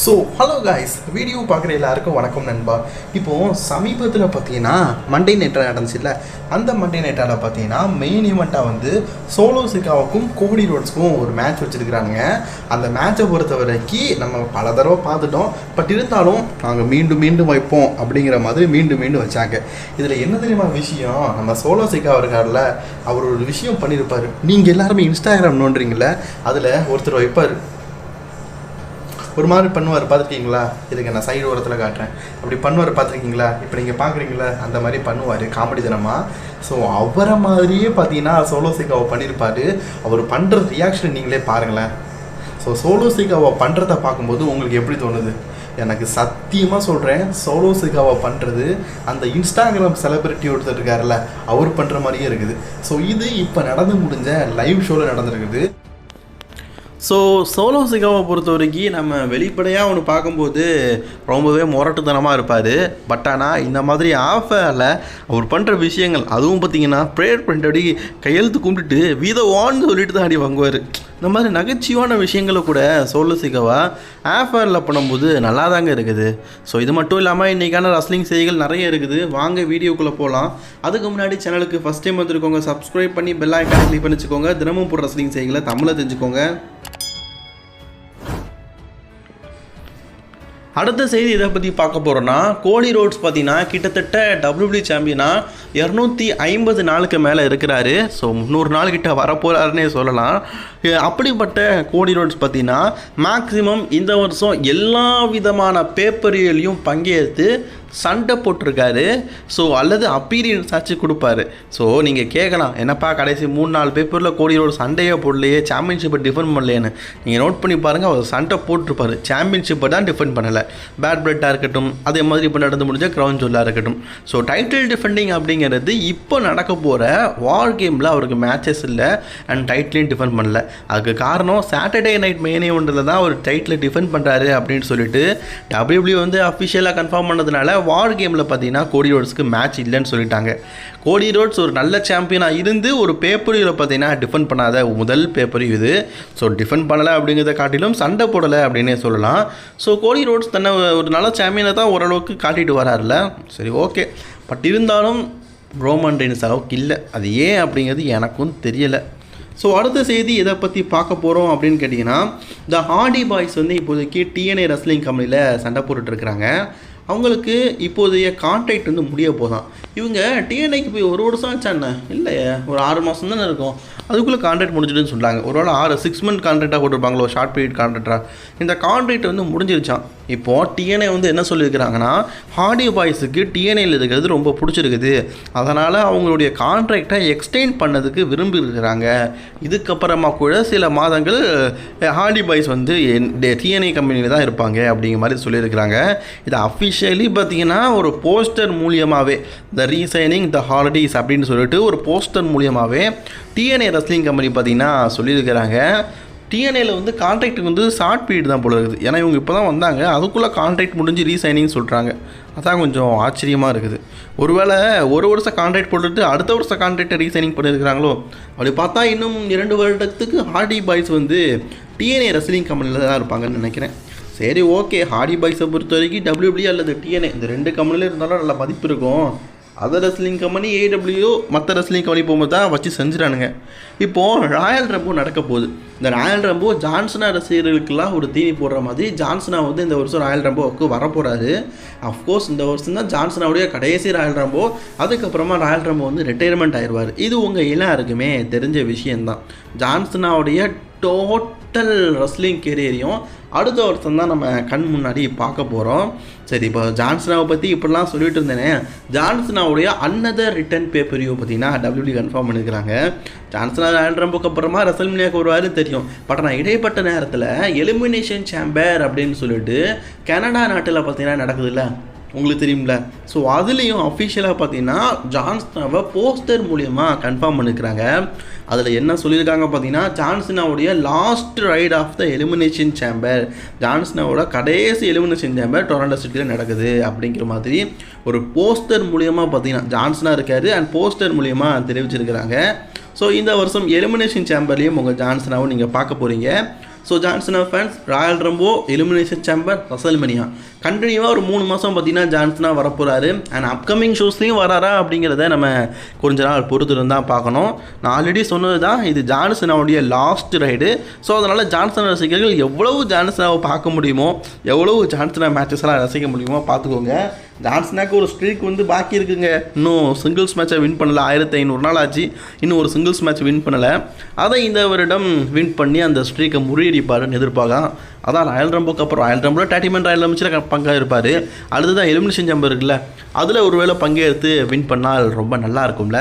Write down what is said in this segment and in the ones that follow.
So hello guys video பார்க்குற எல்லாருக்கும் வணக்கம் நண்பா. இப்போது சமீபத்தில் பார்த்தீங்கன்னா மண்டே நைட்டாக நடந்துச்சுல்ல? அந்த மண்டே நைட்டால் பார்த்தீங்கன்னா மெயின் ஈவெண்ட்டாக வந்து சோலோ சிக்காவுக்கும் கோடி ரோட்ஸ்க்கும் ஒரு மேட்ச் வச்சுருக்கிறாங்க அந்த மேட்சை பொறுத்த வரைக்கும் நம்ம பல தடவை பார்த்துட்டோம். பட் இருந்தாலும் நாங்கள் மீண்டும் மீண்டும் வைப்போம் அப்படிங்கிற மாதிரி மீண்டும் மீண்டும் வச்சாங்க. இதில் என்ன தெரியுமா விஷயம்? நம்ம சோலோ சிக்கா இருக்கார்ல அவர் ஒரு விஷயம் பண்ணியிருப்பார் நீங்கள் எல்லாருமே இன்ஸ்டாகிராம் நோண்டுறீங்கள அதில் ஒருத்தர் வைப்பார். ஒரு மாதிரி பண்ணுவார் பார்த்துருக்கீங்களா? இதுக்கு நான் சைடு ஓரத்தில் காட்டுறேன். அப்படி பண்ணுவார் பார்த்துருக்கீங்களா? இப்போ நீங்கள் பார்க்குறீங்களா அந்த மாதிரி பண்ணுவார் காமெடி தினமாக ஸோ அவரை மாதிரியே பார்த்தீங்கன்னா சோலோ சிக்காவை பண்ணியிருப்பார் அவர் பண்ணுற ரியாக்ஷன் நீங்களே பாருங்களேன். ஸோ சோலோ சிகாவை பண்ணுறத பார்க்கும்போது உங்களுக்கு எப்படி தோணுது? எனக்கு சத்தியமாக சொல்கிறேன் சோலோ சிகாவை பண்ணுறது அந்த இன்ஸ்டாகிராம் செலிபிரிட்டி ஒருத்தர் இருக்காருல்ல அவர் பண்ணுற மாதிரியே இருக்குது. ஸோ இது இப்போ நடந்து முடிஞ்ச லைவ் ஷோவில் நடந்திருக்குது. ஸோ சோலோ சிகாவை பொறுத்த வரைக்கும் நம்ம வெளிப்படையாக ஒன்று பார்க்கும்போது ரொம்பவே முரட்டுத்தனமாக இருப்பார். பட் ஆனால் இந்த மாதிரி ஆஃபரில் அவர் பண்ணுற விஷயங்கள் அதுவும் பார்த்தீங்கன்னா ப்ரேயர் பண்ணிட்டு அப்படி கையெழுத்து கும்பிட்டுட்டு வீதவான்னு சொல்லிட்டு தான் அடி வாங்குவார். இந்த மாதிரி நகைச்சுவான விஷயங்களை கூட சோலோ சிகாவா ஆஃபரில் பண்ணும்போது நல்லா தாங்க இருக்குது. ஸோ இது மட்டும் இல்லாமல் இன்றைக்கான ரஸ்லிங் செய்திகள் நிறைய இருக்குது. வாங்க வீடியோக்குள்ளே போகலாம் அதுக்கு முன்னாடி சேனலுக்கு ஃபஸ்ட் டைம் வந்துருக்கோங்க சப்ஸ்கிரைப் பண்ணி பெல் ஐக்கான கிளிக் பண்ணி வச்சுக்கோங்க தினமும் போடுற ரஸ்லிங் செய்திகளை தமிழை தெரிஞ்சுக்கோங்க. அடுத்த செய்தி இதை பற்றி பார்க்க போகிறோன்னா கோலி ரோட்ஸ் பார்த்தீங்கன்னா கிட்டத்தட்ட டபிள்யூபி சாம்பியனாக இரநூத்தி ஐம்பது நாளுக்கு மேலே இருக்கிறாரு. ஸோ முந்நூறு நாள் கிட்ட வரப்போகிறாருன்னே சொல்லலாம். அப்படிப்பட்ட கோலி ரோட்ஸ் பார்த்தீங்கன்னா மேக்ஸிமம் இந்த வருஷம் எல்லா விதமான பேப்பரியலையும் பங்கேற்று சண்டை போட்டிருக்காரு. ஸோ அல்லது அப்பீரியன்ஸ் ஆச்சு கொடுப்பாரு. ஸோ நீங்கள் கேட்கலாம் என்னப்பா கடைசி மூணு நாலு பேப்பரில் கோடியோட சண்டையே போடலையே சாம்பியன்ஷிப்பை டிஃபெண்ட் பண்ணலையேன்னு. நீங்கள் நோட் பண்ணி பாருங்கள் அவர் சண்டை போட்டிருப்பாரு. சாம்பியன்ஷிப்பை தான் டிஃபெண்ட் பண்ணலை. பேட் பிரெட்டாக இருக்கட்டும் அதே மாதிரி இப்போ நடந்து முடிஞ்ச க்ரௌன் ஜுவல்லாக இருக்கட்டும். ஸோ டைட்டில் டிஃபெண்டிங் அப்படிங்கிறது இப்போ நடக்க போகிற வார் கேமில் அவருக்கு மேட்சஸ் இல்லை அண்ட் டைட்டிலையும் டிஃபெண்ட் பண்ணல. அதுக்கு காரணம் சாட்டர்டே நைட் மெயினே ஒன்றில் தான் அவர் டைட்டில் டிஃபெண்ட் பண்ணுறாரு அப்படின்னு சொல்லிட்டு டபிள்யூபிள்யூ வந்து அஃபிஷியலாக கன்ஃபார்ம் பண்ணதுனால வார் கேமில் பார்த்தீங்கன்னா கோடி ரோட்ஸ்க்கு மேட்ச் இல்லைன்னு சொல்லிட்டாங்க. கோடி ரோட்ஸ் ஒரு நல்ல சாம்பியனாக இருந்து ஒரு பேப்பரியில் பார்த்தீங்கன்னா டிஃபெண்ட் பண்ணாத முதல் பேப்பரியும் இது. ஸோ டிஃபெண்ட் பண்ணலை அப்படிங்கிறத காட்டிலும் சண்டை போடலை அப்படின்னே சொல்லலாம். ஸோ கோடி ரோட்ஸ் தன்னை ஒரு நல்ல சாம்பியனை தான் ஓரளவுக்கு காட்டிட்டு வராருல சரி ஓகே பட் இருந்தாலும் ரோமன் ரெயின்ஸ் அளவுக்கு இல்லை. அது ஏன் அப்படிங்கிறது எனக்கும் தெரியலை. ஸோ அடுத்த செய்தி எதை பற்றி பார்க்க போகிறோம் அப்படின்னு கேட்டிங்கன்னா இந்த ஹார்டி பாய்ஸ் வந்து இப்போதைக்கு டிஎன்ஏ ரெஸ்லிங் கம்பெனியில் சண்டை போட்டுட்டு இருக்கிறாங்க. அவங்களுக்கு இப்போதைய கான்ட்ராக்ட் வந்து முடிய போதான் இவங்க டிஎன்ஐக்கு போய் ஒரு வருஷம் ஆச்சா என்ன? இல்லையே. ஒரு ஆறு மாதம் தானே இருக்கும். அதுக்குள்ளே கான்ட்ராக்ட் முடிஞ்சிடுன்னு சொல்கிறாங்க ஒரு வேளை ஆறு சிக்ஸ் மந்த் கான்ட்ராக்டாக போட்டிருப்பாங்களோ ஷார்ட் பீரியட் கான்ட்ராக்டாக இந்த கான்ட்ராக்ட் வந்து முடிஞ்சிருச்சான் இப்போது டிஎன்ஏ வந்து என்ன சொல்லியிருக்கிறாங்கன்னா ஹார்டி பாய்ஸுக்கு டிஎன்ஏல இருக்கிறது ரொம்ப பிடிச்சிருக்குது. அதனால் அவங்களுடைய கான்ட்ராக்டை எக்ஸ்டெண்ட் பண்ணதுக்கு விரும்பி இருக்கிறாங்க இதுக்கப்புறமா கூட சில மாதங்கள் ஹார்டி பாய்ஸ் வந்து டிஎன்ஏ கம்பெனியில் தான் இருப்பாங்க அப்படிங்கிற மாதிரி சொல்லியிருக்கிறாங்க. இது அஃபிஷியலி பார்த்தீங்கன்னா ஒரு போஸ்டர் மூலியமாகவே த ரீசைனிங் த ஹாலிடேஸ் அப்படின்னு சொல்லிட்டு ஒரு போஸ்டர் மூலியமாகவே டிஎன்ஏ ரெஸ்லிங் கம்பெனி பார்த்தீங்கன்னா சொல்லியிருக்கிறாங்க. டிஎன்ஏல வந்து கான்ட்ராக்ட்டுக்கு வந்து ஷார்ட் பீரியட் தான் போல இருக்குது. ஏன்னா இவங்க இப்போ தான் வந்தாங்க. அதுக்குள்ளே கான்ட்ராக்ட் முடிஞ்சு ரீசைனிங் சொல்கிறாங்க அதான் கொஞ்சம் ஆச்சரியமாக இருக்குது. ஒருவேளை ஒரு வருஷம் கான்ட்ராக்ட் போட்டுட்டு அடுத்த வருஷம் கான்ட்ராக்டை ரீசைனிங் பண்ணியிருக்கிறாங்களோ? அப்படி பார்த்தா இன்னும் இரண்டு வருடத்துக்கு ஹார்டி பாய்ஸ் வந்து டிஎன்ஏ ரெஸ்லிங் கம்பெனியில் தான் இருப்பாங்கன்னு நினைக்கிறேன். சரி ஓகே ஹார்டி பாய்ஸை பொறுத்த வரைக்கும் டபிள்யூபிள்யூ அல்லது டிஎன்ஏ இந்த ரெண்டு கம்பெனியில் இருந்தாலும் நல்ல மதிப்பு இருக்கும். அதர் ரெஸ்லிங் கம்பெனி ஏடபிள்யூ மற்ற ரெஸ்லிங் கம்பெனி போகும்போது தான் வச்சு செஞ்சுட்டானுங்க இப்போது ராயல் ரம்போ நடக்க போகுது. இந்த ராயல் ரம்போ ஜான்சனா ரசிகர்களுக்கெல்லாம் ஒரு தீனி போடுற மாதிரி ஜான்சனா வந்து இந்த வருஷம் ராயல் ரம்போவுக்கு வரப்போகிறாரு அஃப்கோர்ஸ் இந்த வருஷம் தான் ஜான்சனாவுடைய கடைசி ராயல் ரம்போ அதுக்கப்புறமா ராயல் ரம்போ வந்து ரிட்டையர்மெண்ட் ஆயிடுவார் இது உங்கள் எல்லாருக்குமே தெரிஞ்ச விஷயந்தான் ஜான்சனாவுடைய டோட்டல் ரெஸ்லிங் கெரியரையும் அடுத்த வருஷம் தான் நம்ம கண் முன்னாடி பார்க்க போகிறோம் சரி இப்போ ஜான்சனாவை பற்றி இப்படிலாம் சொல்லிட்டு இருந்தேனே. ஜான்சனாவுடைய அன்னதர் ரிட்டர்ன் பேப்பரையோ பார்த்தீங்கன்னா டபிள்யூடி கன்ஃபார்ம் பண்ணியிருக்கிறாங்க. ஜான்சனா ஆல்ரம்புக்கு அப்புறமா ரெசல்மினியாக்கு வருவாரு தெரியும். பட் ஆனால் இடைப்பட்ட நேரத்தில் எலிமினேஷன் சேம்பர் அப்படின்னு சொல்லிட்டு கனடா நாட்டில் பார்த்தீங்கன்னா நடக்குதுல்ல? உங்களுக்கு தெரியும்ல? ஸோ அதுலேயும் அஃபிஷியலாக பார்த்தீங்கன்னா ஜான்ஸ்னாவை போஸ்டர் மூலியமாக கன்ஃபார்ம் பண்ணிக்கிறாங்க அதில் என்ன சொல்லியிருக்காங்க பார்த்தீங்கன்னா ஜான்சனாவுடைய last ride of the Elimination Chamber ஜான்சனாவோட கடைசி எலிமினேஷன் சேம்பர் டொரண்டோ சிட்டியில் நடக்குது அப்படிங்கிற மாதிரி ஒரு போஸ்டர் மூலியமாக பார்த்தீங்கன்னா ஜான்சனாக இருக்காரு. அண்ட் போஸ்டர் மூலியமாக தெரிவிச்சிருக்கிறாங்க. ஸோ இந்த வருஷம் எலிமினேஷன் சேம்பர்லேயும் உங்கள் ஜான்சனாவும் நீங்கள் பார்க்க போகிறீங்க so John Cena fans Royal Rumble Elimination Chamber WrestleMania கண்டினியூவாக ஒரு மூணு மாதம் பார்த்தீங்கன்னா ஜான்சனாக வரப்போகிறாரு அண்ட் அப்கமிங் ஷோஸ்லேயும் வராரா அப்படிங்கிறத நம்ம கொஞ்ச நாள் பொறுத்து இருந்தால் பார்க்கணும். நான் ஆல்ரெடி சொன்னது தான் இது ஜான்சனாவுடைய லாஸ்ட் ரைடு ஸோ அதனால் ஜான்சன் ரசிகர்கள் எவ்வளவு ஜான்சனாவை பார்க்க முடியுமோ எவ்வளவு ஜான்சனா மேட்சஸ்லாம் ரசிக்க முடியுமோ பார்த்துக்கோங்க. ஜான்சனாக்கு ஒரு ஸ்ட்ரீக் வந்து பாக்கி இருக்குங்க. இன்னும் சிங்கிள்ஸ் மேட்சை வின் பண்ணல. ஆயிரத்தி ஐநூறு நாள் ஆச்சு. இன்னும் ஒரு சிங்கிள்ஸ் மேட்ச் வின் பண்ணலை. அதை இந்த வருடம் வின் பண்ணி அந்த ஸ்ட்ரீக்கை முறியடிப்பாருன்னு எதிர்பார்க்கலாம். அதான் ராயல் ரம்போக்கு அப்புறம் ராயல் ரம்போட டேட்டிமெண்ட் ராயல் ரம்பிச்சில் பங்காக இருப்பார். அடுத்ததான் எலிமினேஷன் ஜம்பர் இருக்குல்ல அதில் ஒருவேளை பங்கேற்று வின் பண்ணால் ரொம்ப நல்லா இருக்கும்ல.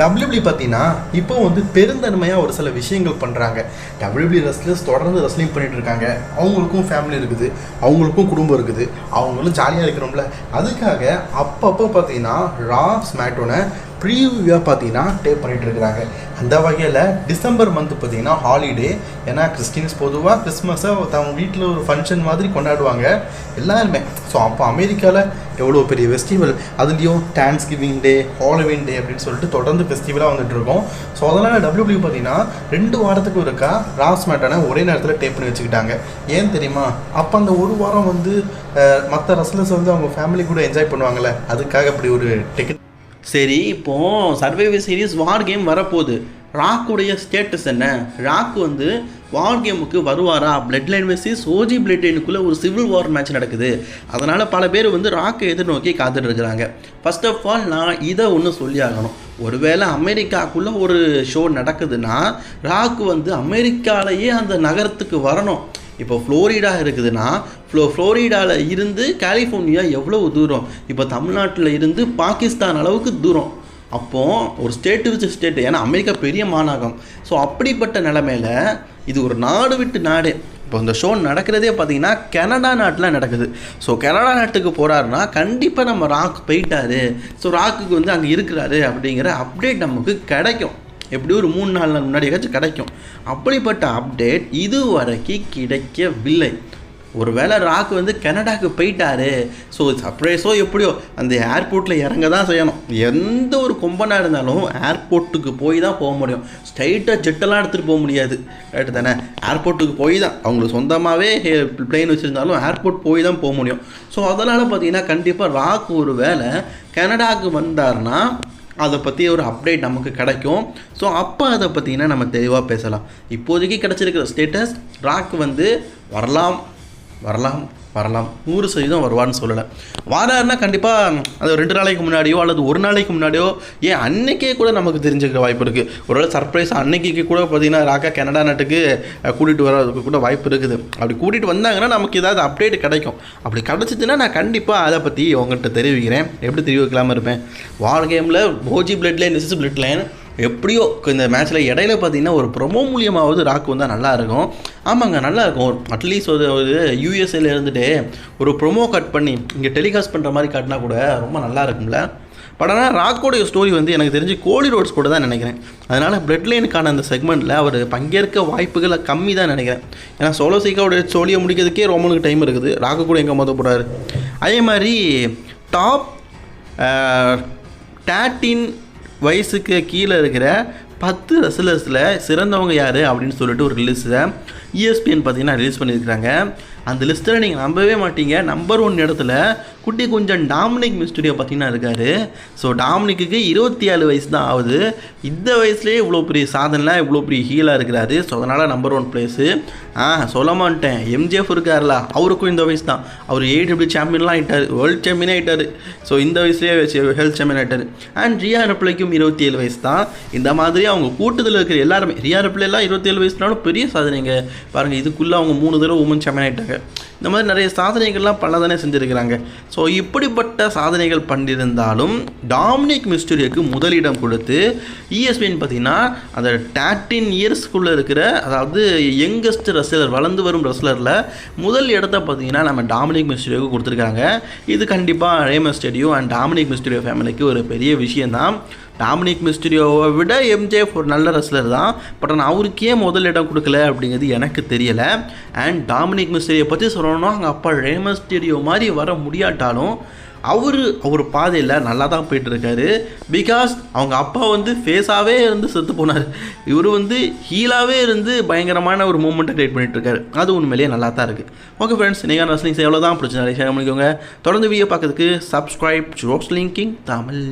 டபிள்யூபிள்யூ பார்த்தீங்கன்னா இப்போ வந்து பெருந்தன்மையாக ஒரு சில விஷயங்கள் பண்ணுறாங்க டபிள்யூபிள்யூ ரெஸ்லர்ஸ் தொடர்ந்து ரெஸ்லிங் பண்ணிட்டு இருக்காங்க. அவங்களுக்கும் ஃபேமிலி இருக்குது. அவங்களுக்கும் குடும்பம் இருக்குது. அவங்களும் ஜாலியாக இருக்கிறோம்ல அதுக்காக அப்பப்போ பார்த்தீங்கன்னா ரா ஸ்மேட்டோனை ப்ரீவியூவாக பார்த்தீங்கன்னா டேப் பண்ணிட்டு இருக்கிறாங்க. அந்த வகையில் டிசம்பர் மந்த் பார்த்தீங்கன்னா ஹாலிடே ஏன்னா கிறிஸ்டின்ஸ் பொதுவாக கிறிஸ்மஸை தஅவங்க வீட்டில் ஒரு ஃபங்க்ஷன் மாதிரி கொண்டாடுவாங்க. எல்லாருமே. ஸோ அப்போ அமெரிக்காவில் எவ்வளோ பெரிய ஃபெஸ்டிவல் அதுலேயும் dance giving day Halloween day அப்படின்னு சொல்லிட்டு தொடர்ந்து ஃபெஸ்டிவலாக வந்துட்டு இருக்கோம். ஸோ அதனால் டபிள்யூபிள்யூ பார்த்தீங்கன்னா ரெண்டு வாரத்துக்கு ஒருக்கா ராஸ் மேட்டான ஒரே நேரத்தில் டேப் பண்ணி வச்சுக்கிட்டாங்க. ஏன் தெரியுமா? அப்போ அந்த ஒரு வாரம் வந்து மற்ற ரசலர்ஸ் வந்து அவங்க ஃபேமிலி கூட என்ஜாய் பண்ணுவாங்கள்ல அதுக்காக அப்படி ஒரு டெக்னிக் சரி இப்போ சர்வைவர் சீரிஸ் வார் கேம் வரப்போகுது. ராக்குடைய ஸ்டேட்டஸ் என்ன? ராக் வந்து வார் கேமுக்கு வருவாரா? Blood line versus OG blood லைனுக்குள்ளே ஒரு சிவில் வார் மேட்ச் நடக்குது. அதனால் பல பேர் வந்து ராக்கை எதிர்நோக்கி காத்துட்டு இருக்கிறாங்க ஃபர்ஸ்ட் ஆஃப் ஆல் நான் இதை ஒன்று சொல்லி ஆகணும். ஒருவேளை அமெரிக்காக்குள்ளே ஒரு ஷோ நடக்குதுன்னா ராக்கு வந்து அமெரிக்காலேயே அந்த நகரத்துக்கு வரணும். இப்போ ஃப்ளோரிடா இருக்குதுன்னா ஃப்ளோ ஃப்ளோரிடாவில் இருந்து கலிஃபோர்னியா எவ்வளவு தூரம்? இப்போ தமிழ்நாட்டில் இருந்து பாகிஸ்தான் அளவுக்கு தூரம். அப்போது ஒரு ஸ்டேட்டு வச்சு ஸ்டேட்டு ஏன்னா அமெரிக்கா பெரிய மாநகரம் ஸோ அப்படிப்பட்ட நிலமையில இது ஒரு நாடு விட்டு நாடு. இப்போ இந்த ஷோ நடக்கிறதே பார்த்தீங்கன்னா கனடா நாட்டில் நடக்குது. ஸோ கனடா நாட்டுக்கு போகிறாருன்னா கண்டிப்பாக நம்ம ராக் போயிட்டாரு. ஸோ ராக்குக்கு வந்து அங்கே இருக்கிறாரு அப்படிங்கிற அப்டேட் நமக்கு கிடைக்கும். எப்படி ஒரு மூணு நாலு நாள் முன்னாடியாச்சும் கிடைக்கும். அப்படிப்பட்ட அப்டேட் இதுவரைக்கும் கிடைக்கவில்லை. ஒருவேளை ராக் வந்து கனடாக்கு போயிட்டாரு. ஸோ சர்ப்ரைஸோ எப்படியோ அந்த ஏர்போர்ட்டில் இறங்க தான் செய்யணும். எந்த ஒரு கொம்பனாக இருந்தாலும் ஏர்போர்ட்டுக்கு போய் தான் போக முடியும். ஸ்ட்ரைட்டாக ஜெட்டெல்லாம் எடுத்துகிட்டு போக முடியாது. ரைட்டு தானே? ஏர்போர்ட்டுக்கு போய் தான். அவங்களுக்கு சொந்தமாகவே பிளெயின் வச்சுருந்தாலும் ஏர்போர்ட் போய் தான் போக முடியும். ஸோ அதனால் பார்த்தீங்கன்னா கண்டிப்பாக ராக் ஒரு வேளை கனடாவுக்கு வந்தாருன்னா அதை பற்றி ஒரு அப்டேட் நமக்கு கிடைக்கும். ஸோ அப்போ அதை பற்றினா நம்ம தெளிவாக பேசலாம். இப்போதைக்கு கிடச்சிருக்கிற ஸ்டேட்டஸ் ராக் வந்து வரலாம் வரலாம். வரலாம். நூறு சதவீதம் வருவான்னு சொல்லலை. வாராருன்னா கண்டிப்பாக அது ரெண்டு நாளைக்கு முன்னாடியோ அல்லது ஒரு நாளைக்கு முன்னாடியோ ஏன் அன்னைக்கே கூட நமக்கு தெரிஞ்சுக்கிற வாய்ப்பு இருக்குது ஒருவேளை சர்ப்ரைஸ் அன்னைக்கு கூட பார்த்தீங்கன்னா ராக்கா கனடா நாட்டுக்கு கூட்டிகிட்டு வர்றதுக்கு கூட வாய்ப்பு இருக்குது. அப்படி கூட்டிகிட்டு வந்தாங்கன்னா நமக்கு ஏதாவது அப்டேட் கிடைக்கும். அப்படி கிடச்சிச்சுன்னா நான் கண்டிப்பாக அதை பற்றி உங்கள்கிட்ட தெரிவிக்கிறேன். எப்படி தெரிவிக்கலாமல் இருப்பேன்? வார் கேமில் போஜி blood line is blood line எப்படியோ இந்த மேட்ச்சில் இடையில பார்த்தீங்கன்னா ஒரு ப்ரொமோ மூலியமாவது ராக் வந்தால் நல்லா இருக்கும். ஆமாங்க நல்லாயிருக்கும் அட்லீஸ்ட் ஒரு ஒரு யூஎஸ்ஏல இருந்துட்டு ஒரு ப்ரொமோ கட் பண்ணி இங்கே டெலிகாஸ்ட் பண்ணுற மாதிரி காட்டினா கூட ரொம்ப நல்லா இருக்கும்ல. பட் ஆனால் ராக்கோடைய ஸ்டோரி வந்து எனக்கு தெரிஞ்சு கோலி ரோட்ஸ் கூட தான் நினைக்கிறேன். அதனால் பிளட் லைனுக்கான அந்த செக்மெண்ட்டில் அவர் பங்கேற்க வாய்ப்புகள் கம்மி தான் நினைக்கிறேன். ஏன்னா சோலோ சீக்காவுடைய சோழியை முடிக்கிறதுக்கே ரோமனுக்கு டைம் இருக்குது. ராக்கு கூட எங்கே மொத போகிறாரு அதே மாதிரி டாப் டேட்டின் வயசுக்கு கீழே இருக்கிற பத்து ரெஸ்லர்ஸில் சிறந்தவங்க யார் அப்படின்னு சொல்லிட்டு ஒரு லிஸ்ட்டை இஎஸ்பிஎன் பார்த்தீங்கன்னா ரிலீஸ் பண்ணியிருக்கிறாங்க. அந்த லிஸ்ட்டில் நீங்கள் நம்பவே மாட்டீங்க. நம்பர் ஒன் இடத்துல குட்டி கொஞ்சம் டாமினிக் மிஸ்டூடியோ பார்த்தீங்கன்னா இருக்கார். ஸோ டாமினிக்கு இருபத்தி ஏழு வயசு தான் ஆகுது. இந்த வயசுலேயே இவ்வளோ பெரிய சாதனைலாம் இவ்வளோ பெரிய ஹீலாக இருக்கிறாரு. ஸோ அதனால் நம்பர் ஒன் பிளேஸு ஆ சொல்ல மாட்டேன். எம்ஜிஎஃப் இருக்கார்ல? அவருக்கும் இந்த வயசு தான். அவர் ஏடபிள்யூ சாம்பியன்லாம் ஆகிட்டார் வேர்ல்டு சாம்பியனே ஆகிட்டார் ஸோ இந்த வயசுலேயே ஹெல்த் சாம்பியன் ஆகிட்டார் அண்ட் ரியா ரப்ளைக்கும் இருபத்தி ஏழு வயசு தான். இந்த மாதிரி அவங்க கூட்டத்தில் இருக்கிற எல்லாருமே. ரியா ரப்ளைலாம் இருபத்தி ஏழு வயசுனாலும் பெரிய சாதனைங்க. பாருங்கள் இதுக்குள்ளே அவங்க மூணு தடவை உமன் சாம்பியன் ஆகிட்டாங்க இந்த மாதிரி நிறைய சாதனைகள்லாம் பண்ண தானே செஞ்சுருக்கிறாங்க. ஸோ இப்படிப்பட்ட சாதனைகள் பண்ணியிருந்தாலும் டாமினிக் மிஸ்டூரியோக்கு முதலிடம் கொடுத்து இஎஸ்பின்னு பார்த்தீங்கன்னா அந்த டேட்டின் இயர்ஸ்க்குள்ளே இருக்கிற அதாவது யங்கஸ்ட் ரசிலர் வளர்ந்து வரும் ரசிலரில் முதல் இடத்த பார்த்தீங்கன்னா நம்ம டாமினிக் மிஸ்டூரியோக்கு கொடுத்துருக்காங்க. இது கண்டிப்பாக Rey Mysterio and Dominik Mysterio ஃபேமிலிக்கு ஒரு பெரிய விஷயந்தான் டாமினிக் மிஸ்டரியோவை விட எம்ஜேஎஃப் ஒரு நல்ல ரசிலர் தான். பட் ஆனால் அவருக்கே முதல் இடம் கொடுக்கல அப்படிங்கிறது எனக்கு தெரியலை. அண்ட் டாமினிக் மிஸ்டீரியை பற்றி சொல்ல அவங்க அப்பா ரேமஸ்டரியோ மாதிரி வர முடியாட்டாலும் அவர் அவர் பாதையில் நல்லா தான் போயிட்டுருக்காரு. பிகாஸ் அவங்க அப்பா வந்து ஃபேஸாகவே இருந்து செத்து போனார். இவர் வந்து ஹீலாகவே இருந்து பயங்கரமான ஒரு மூமெண்ட்டை க்ரியேட் பண்ணிட்டு அது உண்மையிலேயே நல்லா தான் இருக்குது ஓகே ஃப்ரெண்ட்ஸ் நீங்கள் ரஸ்லிங்ஸ் எவ்வளோ தான் பிடிச்சி நிறைய ஷேர் பண்ணிக்கோங்க தொடர்ந்து வீடியோ பார்க்கறதுக்கு சப்ஸ்கிரைப் ஜோக்ஸ் லிங்கிங் தமிழ்.